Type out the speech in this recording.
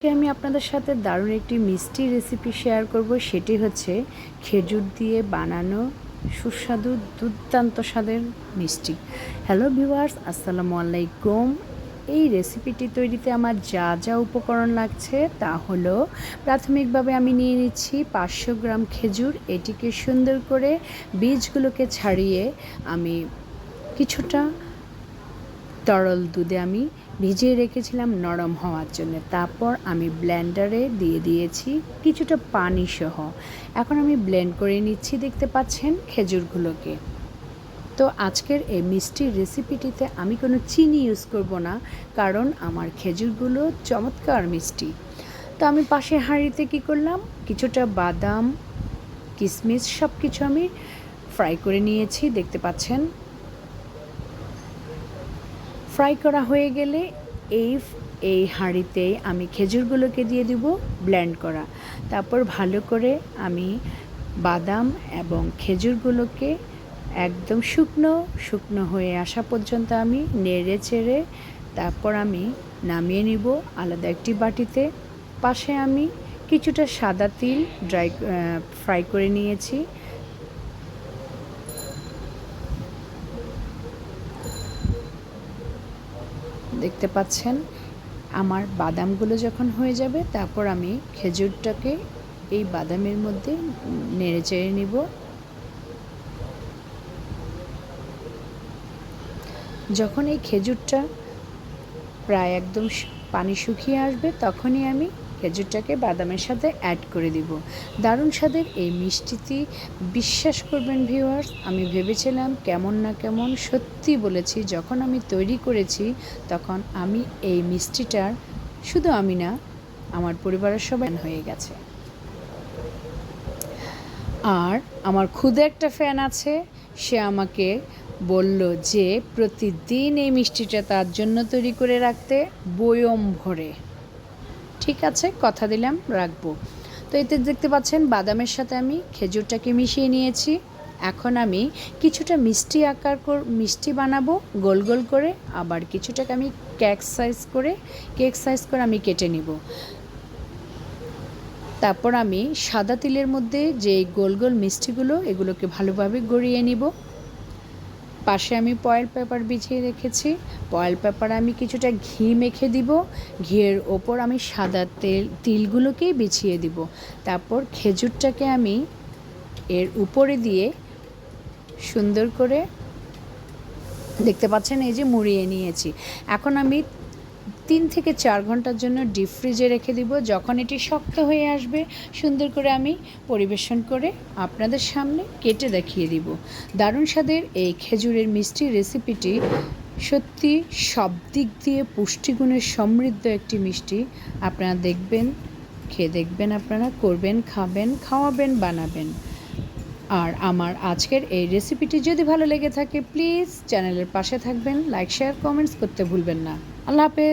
আজকে আমি আপনাদের সাথে দারুণ একটি মিষ্টি রেসিপি শেয়ার করব। সেটি হচ্ছে খেজুর দিয়ে বানানো সুস্বাদু, দুর্দান্ত স্বাদের মিষ্টি। হ্যালো ভিউয়ার্স আসসালামু আলাইকুম। এই রেসিপিটি তৈরিতে আমার যা যা উপকরণ লাগছে তা হলো, প্রাথমিকভাবে আমি নিয়ে নিচ্ছি পাঁচশো গ্রাম খেজুর। এটিকে সুন্দর করে বীজগুলোকে ছাড়িয়ে আমি কিছুটা তরল দুধে আমি ভিজিয়ে রেখেছিলাম নরম হওয়ার জন্য। তারপর আমি ব্লেন্ডারে দিয়ে দিয়েছি কিছুটা পানি সহ। এখন আমি ব্লেন্ড করে নিচ্ছি দেখতে পাচ্ছেন খেজুরগুলোকে। তো আজকের এই মিষ্টির রেসিপিটিতে আমি কোনো চিনি ইউজ করব না, কারণ আমার খেজুরগুলো চমৎকার মিষ্টি। তো আমি পাশে হাঁড়িতে কী করলাম? কিছুটা বাদাম কিশমিশ সব কিছু আমি ফ্রাই করে নিয়েছি, দেখতে পাচ্ছেন। ফ্রাই করা হয়ে গেলে এই এই হাঁড়িতে আমি খেজুরগুলোকে দিয়ে দিব ব্লেন্ড করা। তারপর ভালো করে আমি বাদাম এবং খেজুরগুলোকে একদম শুকনো শুকনো হয়ে আসা পর্যন্ত আমি নেড়ে চেড়ে তারপর আমি নামিয়ে নিব আলাদা একটি বাটিতে। পাশে আমি কিছুটা সাদা তিল ড্রাই ফ্রাই করে নিয়েছি। দেখতে পাচ্ছেন, আমার বাদামগুলো যখন হয়ে যাবে, তারপর আমি খেজুরটাকে এই বাদামের মধ্যে নেড়ে চেড়ে নিব। যখন এই খেজুরটা প্রায় একদম পানি শুকিয়ে আসবে, তখনই আমি খেজুরটাকে বাদামের সাথে অ্যাড করে দিব। দারুণ স্বাদের এই মিষ্টিটি বিশ্বাস করবেন ভিউয়ার্স আমি ভেবেছিলাম কেমন না কেমন সত্যি বলেছি, যখন আমি তৈরি করেছি, তখন আমি এই মিষ্টিটার, শুধু আমি না, আমার পরিবারের সবাই হয়ে গেছে। আর আমার খুদে একটা ফ্যান আছে, সে আমাকে বলল যে, প্রতিদিন এই মিষ্টিটা তার জন্য তৈরি করে রাখতে, বয়ম ভরে। ঠিক আছে, কথা দিলাম, রাখব। তো এতে দেখতে পাচ্ছেন, বাদামের সাথে আমি খেজুরটাকে মিশিয়ে নিয়েছি। এখন আমি কিছুটা মিষ্টি আকার মিষ্টি বানাবো, গোল গোল করে, আবার কিছুটাকে আমি কেক সাইজ করে, কেক সাইজ করে আমি কেটে নিব। তারপর আমি সাদা তিলের মধ্যে যে গোল গোল মিষ্টিগুলো, এগুলোকে ভালোভাবে গড়িয়ে নিব। পাশে আমি পয়েল পেপার বিছিয়ে রেখেছি। পয়েল পেপারে আমি কিছুটা ঘি মেখে দিব। ঘিয়ের ওপর আমি সাদা তেল, তিলগুলোকেই বিছিয়ে দিব। তারপর খেজুরটাকে আমি এর উপরে দিয়ে সুন্দর করে, দেখতে পাচ্ছেন এই যে মুড়িয়ে নিয়েছি। এখন আমি তিন থেকে চার ঘণ্টার জন্য ডিপ ফ্রিজে রেখে দিব। যখন এটি শক্ত হয়ে আসবে, সুন্দর করে আমি পরিবেশন করে আপনাদের সামনে কেটে দেখিয়ে দিব। দারুণ স্বাদের এই খেজুরের মিষ্টি রেসিপিটি সত্যি সব দিক দিয়ে পুষ্টিগুণের সমৃদ্ধ একটি মিষ্টি। আপনারা দেখবেন, খেয়ে দেখবেন আপনারা, করবেন, খাবেন, খাওয়াবেন, বানাবেন। আর আমার আজকের এই রেসিপিটি যদি ভালো লেগে থাকে প্লিজ চ্যানেলের পাশে থাকবেন লাইক শেয়ার কমেন্টস করতে ভুলবেন না। আল্লাহ হাফেজ।